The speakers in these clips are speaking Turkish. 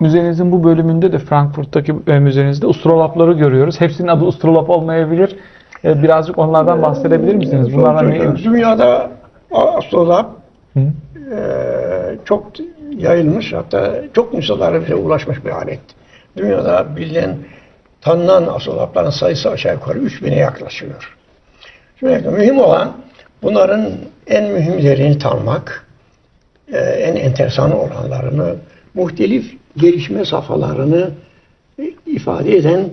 Müzenizin bu bölümünde de Frankfurt'taki e, müzenizde ustrolapları görüyoruz. Hepsinin adı ustrolap olmayabilir. E, birazcık onlardan bahsedebilir misiniz? Bunlardan neymiş? Dünyada Hı? eee, çok yayılmış hatta çok müsalara bize ulaşmış bir alet. Dünyada bilinen tanınan astrolabların sayısı aşağı yukarı 3000'e yaklaşıyor. Şimdi mühim olan bunların en mühimlerini tanımak, en enteresan olanlarını, muhtelif gelişme safhalarını ifade eden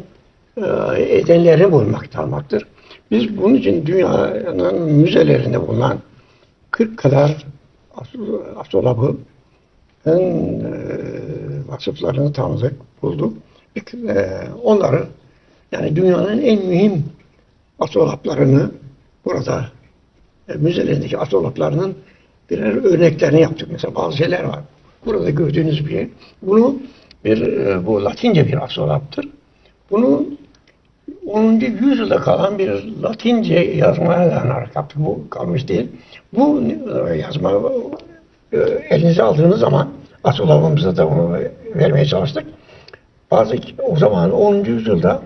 eee, edenlerini bulmak, tanımaktır. Biz bunun için dünyanın müzelerinde bulunan 40 kadar astro- astrolabı en e, vasıflarını tanıdık, bulduk. E, onları yani dünyanın en mühim astrolaplarını burada e, müzelerindeki astrolaplarının birer örneklerini yaptık. Mesela bazı şeyler var. Burada gördüğünüz bir şey. Bunu bir e, bu Latince bir astrolaptır. Bunu 10. yüzyılda kalan bir Latince yazmaya dayanarak yaptık. Bu kalmış değil. Bu e, yazma e, elinize aldığınız zaman astrologumuza da onu vermeye çalıştık. Bazı o zaman 10. yüzyılda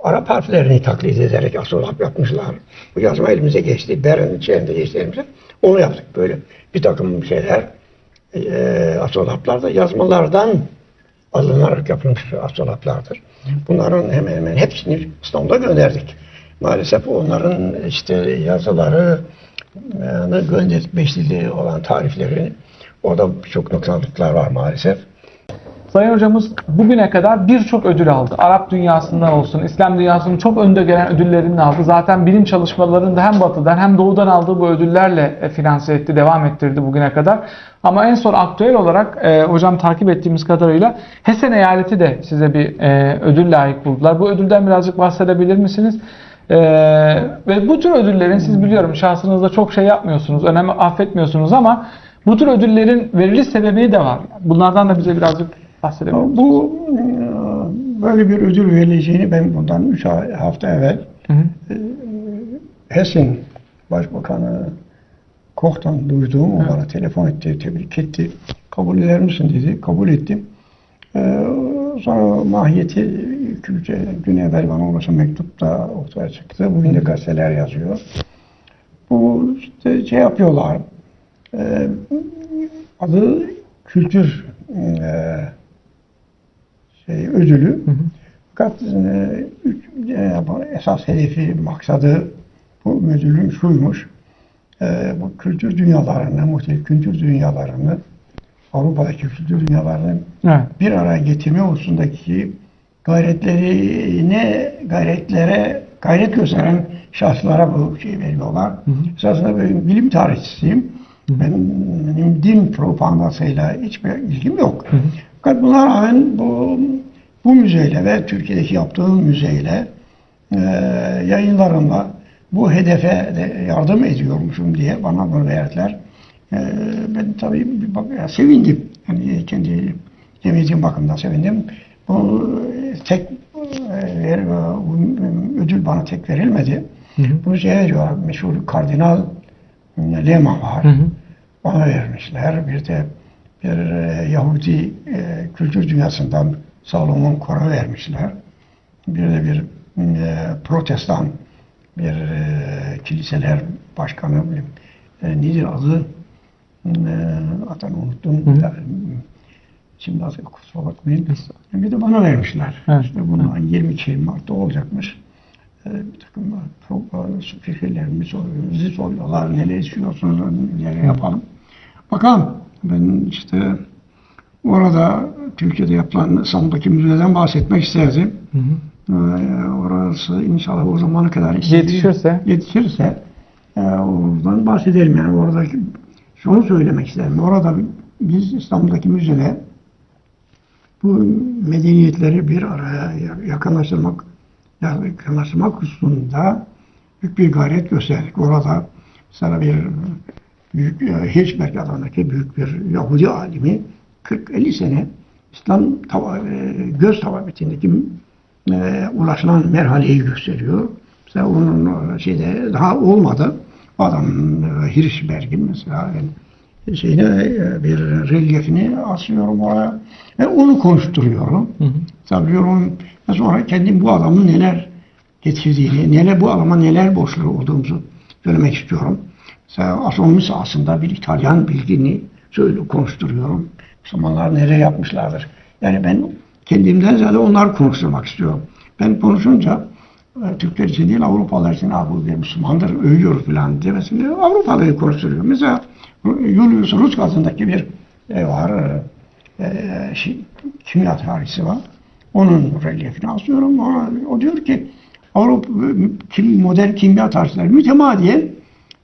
Arap harflerini taklit ederek astrolog yapmışlar. Bu yazma elimize geçti. Beren içerisinde geçti elimize. Onu yaptık böyle. Bir takım şeyler e, astrologlar da yazmalardan alınarak yapılmış astrologlardır. Bunların hemen hemen hepsini İstanbul'a gönderdik. Maalesef onların işte yazıları yani gönderdik beşli olan tarifleri orada birçok noksanlıklar var maalesef. Sayın hocamız bugüne kadar birçok ödül aldı. Arap dünyasından olsun, İslam dünyasının çok önde gelen ödüllerini aldı. Zaten bilim çalışmalarını da hem batıdan hem doğudan aldığı bu ödüllerle e, finanse etti, devam ettirdi bugüne kadar. Ama en son aktüel olarak e, hocam takip ettiğimiz kadarıyla Hessen eyaleti de size bir e, ödül layık buldular. Bu ödülden birazcık bahsedebilir misiniz? E, ve bu tür ödüllerin siz biliyorum şahsınızda çok şey yapmıyorsunuz, önem affetmiyorsunuz ama bu tür ödüllerin veriliş sebebi de var. Bunlardan da bize birazcık bahsedebilir? Bu e, böyle bir ödül verileceğini ben bundan 3 hafta evvel Hı hı. Hessen Başbakanı Koch'tan duyduğum, o bana telefon etti, tebrik etti. Kabul eder misin dedi. Kabul ettim. Ee, sonra mahiyeti iki üç gün evvel bana ulaşan mektupta ortaya çıktı. Bugün de gazeteler yazıyor. Bu işte şey yapıyorlar. Ee, adı kültür e, şey, ödülü. Fakat e, üç- e, esas hedefi, maksadı bu ödülün şuymuş. E, bu kültür dünyalarını, muhtelif kültür dünyalarını, Avrupa'daki kültür dünyalarını Evet. bir araya getirme hususundaki gayretlerine, gayretlere, gayret gösteren şahıslara bu şey veriyorlar. Esasında ben bilim tarihçisiyim. Ben, benim din propagandasıyla hiçbir ilgim yok. Fakat buna rağmen bu, bu müzeyle ve Türkiye'deki yaptığım müzeyle e, yayınlarımla bu hedefe de yardım ediyormuşum diye bana bunu verdiler. E, ben tabii bak, ya sevindim. Yani kendi cemiyetim bakımından sevindim. Bu e, tek e, ver- bu ödül bana tek verilmedi. Bunu şey veriyor, meşhur Kardinal Lema var. Hı hı. Ona vermişler. Bir de e, Yahudi e, kültür dünyasından Salomon Kor'a vermişler. Bir de bir e, protestan bir e, kiliseler başkanı e, nedir adı? E, adını unuttum. Da- Şimdi adı kusura bakmayın. Bir de bana vermişler. Evet. İşte bundan 22 Mart'ta olacakmış. E, bir takım pro- fikirlerimi soruyor, bizi soruyorlar, neler istiyorsunuz, neler yapalım. Bakalım, ben işte orada Türkiye'de yapılan İstanbul'daki müzeden bahsetmek isterdim. Hı hı. Ee, orası inşallah o zamana kadar Yetişirse. yetişirse e, oradan bahsedelim yani oradaki şunu söylemek isterim. Orada biz İstanbul'daki müzede bu medeniyetleri bir araya yakınlaştırmak yakınlaştırmak hususunda büyük bir gayret gösterdik. Orada sana bir büyük e, Hirschberg adındaki büyük bir Yahudi alimi 40-50 sene İslam tava, e, göz tababetindeki e, ulaşılan merhaleyi gösteriyor. Mesela onun e, şeyde daha olmadı. Adam Hirschberg'in mesela yani şeyine bir relyefini asıyorum oraya ve onu konuşturuyorum. Hı hı. Tabiyorum ve sonra kendim bu adamın neler getirdiğini, neler bu adama neler borçlu olduğumuzu söylemek istiyorum. Mesela astronomi sahasında bir İtalyan bilgini söyle konuşturuyorum. Müslümanlar neler yapmışlardır. Yani ben kendimden ziyade onları konuşturmak istiyorum. Ben konuşunca e, Türkler için değil Avrupalılar için "Aa, bu bir Müslümandır, övüyor falan demesini Avrupalıları konuşturuyor. Mesela Julius Rus gazındaki bir e, var, e, e, şey, kimya tarihçisi var. Onun relyefini asıyorum. Ona, o diyor ki Avrupa kim, modern kimya tarihçileri mütemadiyen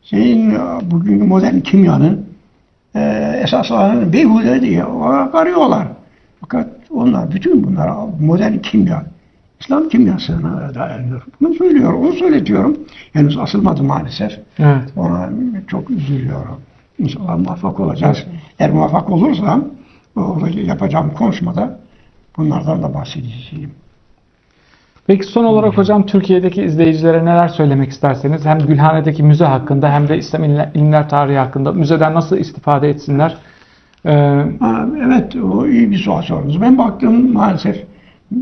şeyin bugün modern kimyanın e, esaslarını beyhude diye arıyorlar. Fakat onlar bütün bunlar modern kimya İslam kimyasına dayanıyor. Bunu söylüyor, onu söyletiyorum. Henüz asılmadı maalesef. Evet. Ona çok üzülüyorum. İnşallah muvaffak olacağız. Eğer muvaffak olursam yapacağım konuşmada bunlardan da bahsedeceğim. Peki son olarak hocam Türkiye'deki izleyicilere neler söylemek isterseniz hem Gülhane'deki müze hakkında hem de İslam İlimler- Tarihi hakkında müzeden nasıl istifade etsinler? Ee, evet, o iyi bir soru sordunuz. Ben baktım maalesef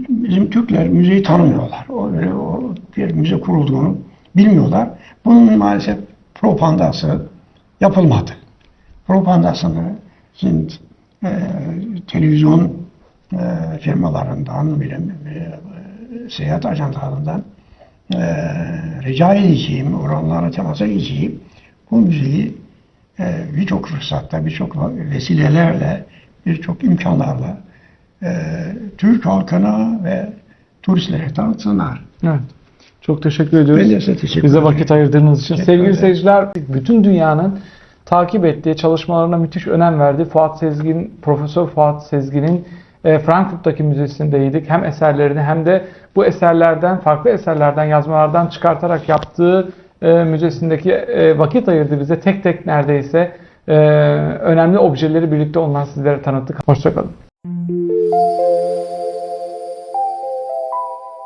bizim Türkler müzeyi tanımıyorlar. O, öyle, o bir müze kurulduğunu bilmiyorlar. Bunun maalesef propagandası yapılmadı. Propagandasını şimdi e, televizyon e, firmalarından, bilim, e, seyahat ajantalarından e, rica edeceğim, oranlara temasa geçeyim. Bu müzeyi e, birçok fırsatta, birçok vesilelerle, birçok imkanlarla e, Türk halkına ve turistlere tanıtsınlar. evet. Çok teşekkür ediyoruz. Ben de size teşekkür Bize vakit ayırdığınız için. Teşekkür Sevgili seyirciler, bütün dünyanın takip ettiği, çalışmalarına müthiş önem verdiği Fuat Sezgin, Profesör Fuat Sezgin'in Frankfurt'taki müzesindeydik. Hem eserlerini hem de bu eserlerden, farklı eserlerden, yazmalardan çıkartarak yaptığı e, müzesindeki e, vakit ayırdı bize. Tek tek neredeyse e, önemli objeleri birlikte ondan sizlere tanıttık. Hoşçakalın.